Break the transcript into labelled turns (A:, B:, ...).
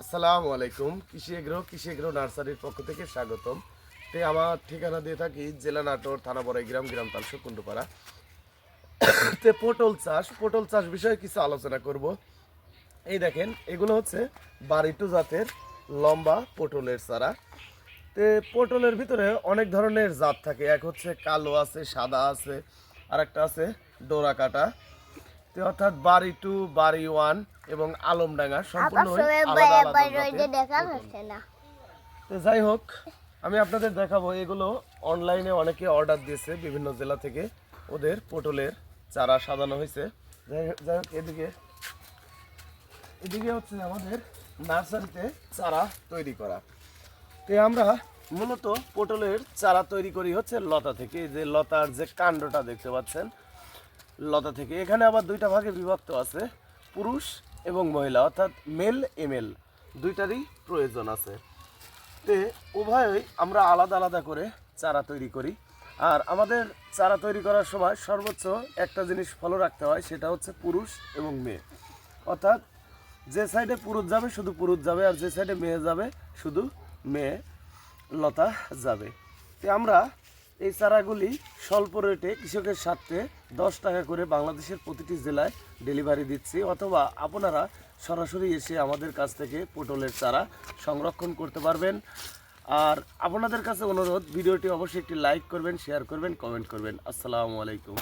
A: আসসালামু আলাইকুম। কৃষি এগ্রো কৃষি এগ্রো নার্সারির পক্ষ থেকে স্বাগতম। তে আমার ঠিকানা দিয়ে থাকি জেলা নাটোর থানা বড়াই গ্রাম গ্রাম তালসো কুণ্ডুপাড়া। তে পটল চাষ পটল চাষ বিষয়ে কিছু আলোচনা করব। এই দেখেন, এগুলো হচ্ছে বাড়িটু জাতের লম্বা পটলের চারা। তে পটলের ভিতরে অনেক ধরনের জাত থাকে। এক হচ্ছে কালো আছে, সাদা আছে আর একটা আছে ডোরা কাটা অর্থাৎ বাড়ি টু বাড়ি ওয়ান এবং আলমডাঙ্গা সম্পূর্ণ আলাদা আলাদা তো যাই হোক আমি আপনাদের দেখাবো এগুলো অনলাইনে অনেকে অর্ডার দিয়েছে বিভিন্ন জেলা থেকে। ওদের পটলের চারা সাজানো হয়েছে। যাই হোক- যাই হোক এদিকে এদিকে হচ্ছে আমাদের নার্সারিতে চারা তৈরি করা। তো আমরা মূলত পটলের চারা তৈরি করি হচ্ছে লতা থেকে। এই যে লতার যে কাণ্ডটা দেখতে পাচ্ছেন লতা থেকে। এখানে আবার দুইটা ভাগে বিভক্ত আছে, পুরুষ এবং মহিলা, অর্থাৎ মেল, এমেল, দুইটারই প্রয়োজন আছে। তে উভয়ই আমরা আলাদা আলাদা করে চারা তৈরি করি। আর আমাদের চারা তৈরি করার সময় সর্বোচ্চ একটা জিনিস ফলো রাখতে হয়, সেটা হচ্ছে পুরুষ এবং মেয়ে। অর্থাৎ যে সাইডে পুরুষ যাবে, শুধু পুরুষ যাবে, আর যে সাইডে মেয়ে যাবে, শুধু মেয়ে, লতা যাবে। তো আমরা এই চারাগুলি স্বল্প রেটে কৃষকের স্বার্থে দশ টাকা করে বাংলাদেশের প্রতিটি জেলায় ডেলিভারি দিচ্ছি অথবা আপনারা সরাসরি এসে আমাদের কাছ থেকে পটলের চারা সংরক্ষণ করতে পারবেন। আর আপনাদের কাছে অনুরোধ, ভিডিওটি অবশ্যই একটি লাইক করবেন শেয়ার করবেন কমেন্ট করবেন। আসসালামু আলাইকুম।